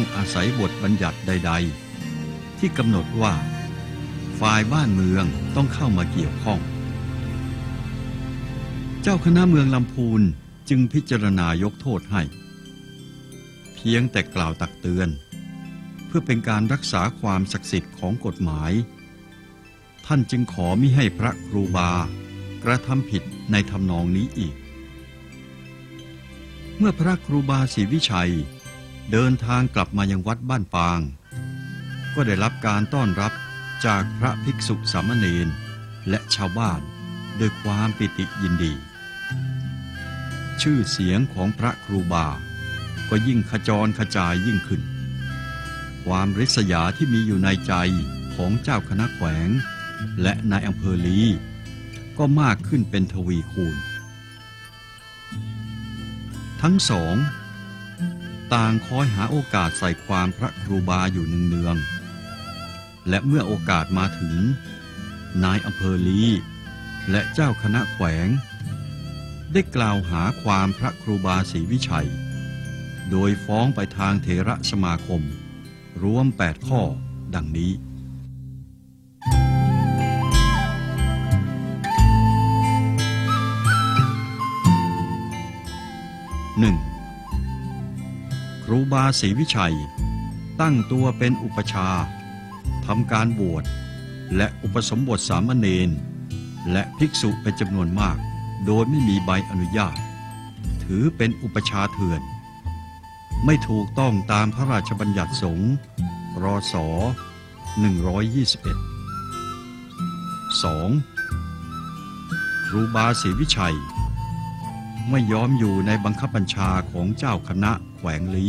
ต้องอาศัยบทบัญญัติใด ๆ ที่กำหนดว่า ฝ่ายบ้านเมืองต้องเข้ามาเกี่ยวข้อง เจ้าคณะเมืองลำพูนจึงพิจารณายกโทษให้ เพียงแต่กล่าวตักเตือน เพื่อเป็นการรักษาความศักดิ์สิทธิ์ของกฎหมาย ท่านจึงขอมิให้พระครูบากระทำผิดในทำนองนี้อีก เมื่อพระครูบาศรีวิชัย เดินทางกลับมายังวัดบ้านปาง ก็ได้รับการต้อนรับจากพระภิกษุสามเณรและชาวบ้านด้วยความปิติยินดี ชื่อเสียงของพระครูบา ก็ยิ่งขจรขจายยิ่งขึ้น ความริษยาที่มีอยู่ในใจของเจ้าคณะแขวง และนายอำเภอลีก็มากขึ้นเป็นทวีคูณ ทั้งสอง ต่างคอยหาโอกาสใส่ความพระครูบาอยู่เนืองๆและเมื่อโอกาสมาถึง นายอำเภอลีและเจ้าคณะแขวง ได้กล่าวหาความพระครูบาศรีวิชัย โดยฟ้องไปทางเถระสมาคม รวม 8 ข้อดังนี้ 1. ครูบาศรีวิชัย ตั้งตัวเป็นอุปชาทำการบวชและอุปสมบทสามเณรและภิกษุเป็นจำนวนมาก โดยไม่มีใบอนุญาต ถือเป็นอุปชาเถื่อน ไม่ถูกต้องตามพระราชบัญญัติสงฆ์รศ121 2. ครูบาศรีวิชัย ไม่ยอมอยู่ในบังคับบัญชาของเจ้าคณะ แขวงลี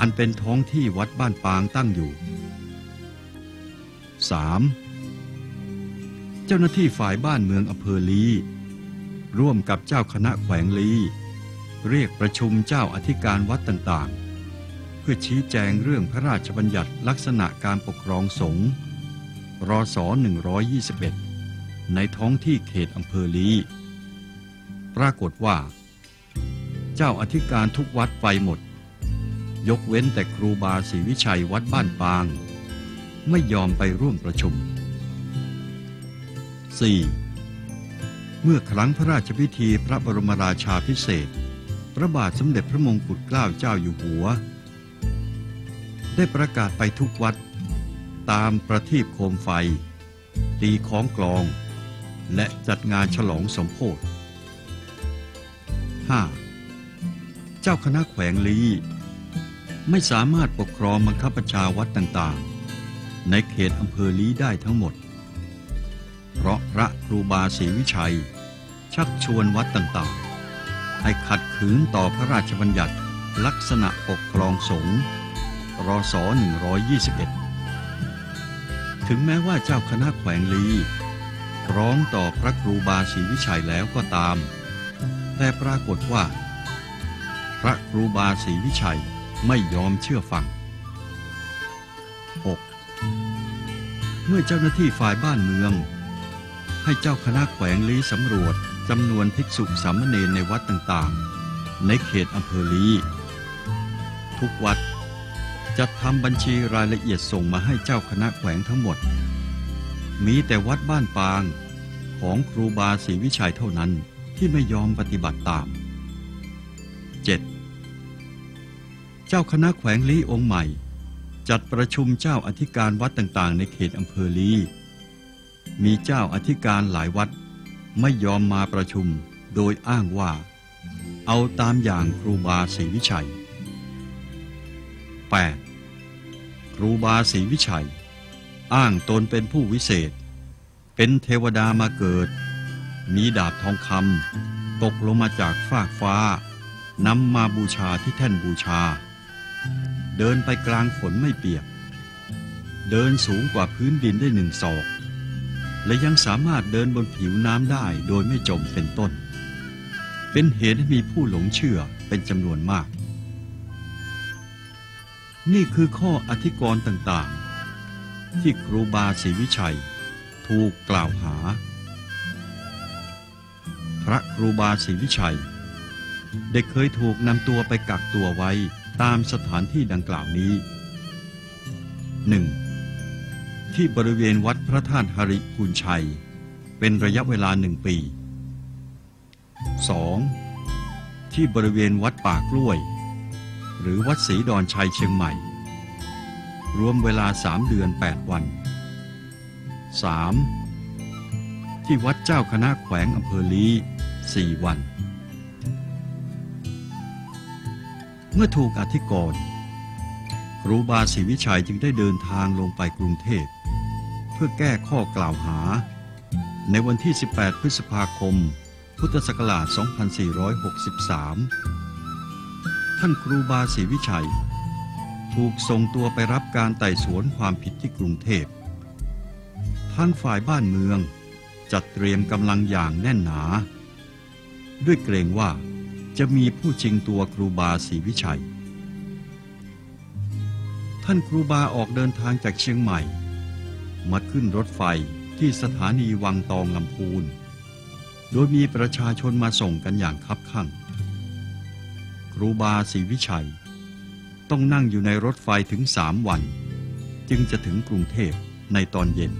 อันเป็นท้องที่วัดบ้านปางตั้งอยู่ 3. เจ้าหน้าที่ฝ่ายบ้านเมืองอำเภอลีร่วมกับเจ้าคณะแขวงลีเรียกประชุมเจ้าอธิการวัดต่างๆ เพื่อชี้แจงเรื่องพระราชบัญญัติลักษณะการปกครองสงฆ์รศ121 ในท้องที่เขตอำเภอลี ปรากฏว่า เจ้าอธิการทุกวัดไปหมด ยกเว้นแต่ครูบาศรีวิชัยวัดบ้านปาง ไม่ยอมไปร่วมประชุม 4. เมื่อครั้งพระราชพิธีพระบรมราชาพิเศษ พระบาทสมเด็จพระมงกุฎเกล้าเจ้าอยู่หัว ได้ประกาศไปทุกวัด ตามประทีปโคมไฟ ตีของกลอง และจัดงานฉลองสมโพธิ 5. เจ้าคณะแขวงลีไม่สามารถปกครองบังคับบัญชาวัดต่างๆ ในเขตอำเภอลีได้ทั้งหมด เพราะพระครูบาศรีวิชัย ชักชวนวัดต่างๆ ให้ขัดขืนต่อพระราชบัญญัติลักษณะปกครองสงฆ์รศ121 ถึงแม้ว่าเจ้าคณะแขวงลีร้องต่อพระครูบาศรีวิชัยแล้วก็ตาม แต่ปรากฏว่า ระครูบาศรีวิชัยไม่ยอมเชื่อฟัง 6. เมื่อเจ้าหน้าที่ฝ่ายบ้านเมือง ให้เจ้าคณะแขวงลีสำรวจจำนวนภิกษุสามเณรในวัดต่างๆ ในเขตอำเภอลีทุกวัดจะทำบัญชีรายละเอียดส่งมาให้เจ้าคณะแขวงทั้งหมด มีแต่วัดบ้านปางของครูบาศรีวิชัยเท่านั้นที่ไม่ยอมปฏิบัติตาม เจ้าคณะแขวงลีองค์ใหม่ จัดประชุมเจ้าอธิการวัดต่างๆ ในเขตอำเภอลีมีเจ้าอธิการหลายวัดไม่ยอมมาประชุมโดยอ้างว่า เอาตามอย่างครูบาศรีวิชัย 8. ครูบาศรีวิชัย อ้างตนเป็นผู้วิเศษ เป็นเทวดามาเกิด มีดาบทองคำตกลงมาจากฟากฟ้านำมาบูชาที่แท่นบูชา เดินไปกลางฝนไม่เปียก เดินสูงกว่าพื้นดินได้หนึ่งศอก และยังสามารถเดินบนผิวน้ำได้โดยไม่จมเป็นต้น เป็นเหตุให้มีผู้หลงเชื่อเป็นจำนวนมาก นี่คือข้ออธิกรณ์ต่างๆ ที่ครูบาศรีวิชัย ถูกกล่าวหา พระครูบาศรีวิชัย ได้เคยถูกนำตัวไปกักตัวไว้ ตามสถานที่ดังกล่าวนี้ 1. ที่บริเวณวัดพระธาตุหริพูนชัย เป็นระยะเวลาหนึ่งปี 2. ที่บริเวณวัดป่ากล้วย หรือวัดศรีดอนชัยเชียงใหม่ รวมเวลาสามเดือน 8 วัน 3. ที่วัดเจ้าคณะแขวงอำเภอลีสี่วัน เมื่อถูกอธิกรณ์ครูบาศรีวิชัยจึงได้เดินทางลงไปกรุงเทพ เพื่อแก้ข้อกล่าวหา ในวันที่ 18 พฤษภาคม พุทธศักราช 2463 ท่านครูบาศรีวิชัย ถูกส่งตัวไปรับการไต่สวนความผิดที่กรุงเทพทางฝ่ายบ้านเมืองจัดเตรียมกำลังอย่างแน่นหนา ด้วยเกรงว่า จะมีผู้ชิงตัวครูบาศรีวิชัย ท่านครูบาออกเดินทางจากเชียงใหม่ มาขึ้นรถไฟที่สถานีวังตองลำพูน โดยมีประชาชนมาส่งกันอย่างคับข้างครูบาศรีวิชัย ต้องนั่งอยู่ในรถไฟถึงสามวัน จึงจะถึงกรุงเทพในตอนเย็น